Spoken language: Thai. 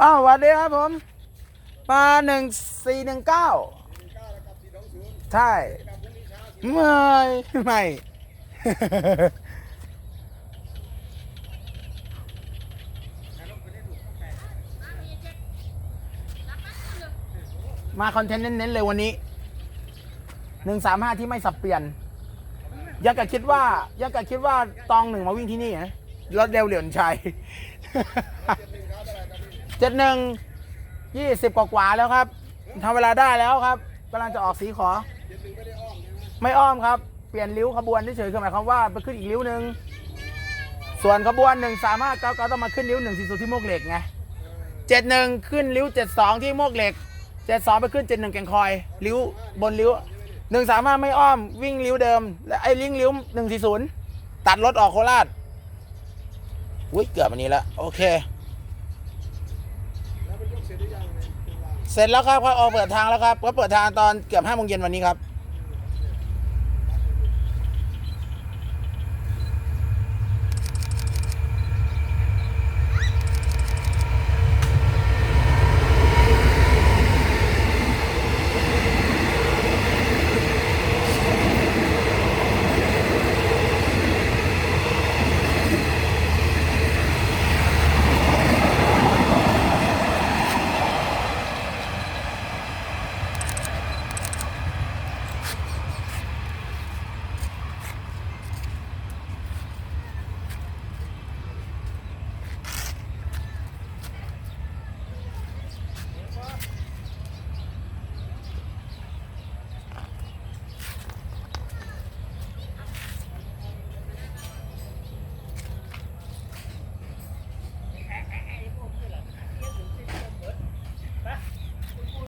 อ้าวสวัสดีครับผมมาหนึ่งสี่หนึ่งเก้าใช่ไม่ไม่ มาคอนเทนต์เน้นๆเลยวันนี้หนึ่งสามห้าที่ไม่สับเปลี่ยน ยังกะคิดว่ายังกะคิดว่าตองหนึ่งมาวิ่งที่นี่นะรถเร็วเหลือนชัย เจ็ดหนึ่งยี่สิบกว่าแล้วครับทำเวลาได้แล้วครับกำลังจะออกสีขอ ไม่อ้อมครับ เปลี่ยนริ้วขบวนเฉยๆคือหมายความว่าไปขึ้นอีกริ้วหนึ่งส่วนขบวนหนึ่งสามารถเก้าต้องมาขึ้นริ้วหนึ่งสี่สุดที่โมกเหล็กไงเจ็ดหนึ่งขึ้นริ้วเจ็ดสองที่โมกเหล็กเจ็ดสองไปขึ้นเจ็ดหนึ่งแกงคอยริ้วบนริ้วหนึ่งสามารถไม่อ้อมวิ่งริ้วเดิมและไอ้ลิงริ้วหนึ่งสี่ศูนย์ตัดรถออกโคราชอุ้ยเกือบอันนี้แล้วโอเค เสร็จแล้วครับเขาเอาเปิดทางแล้วครับก็เปิดทางตอนเกือบห้าโมงเย็นวันนี้ครับ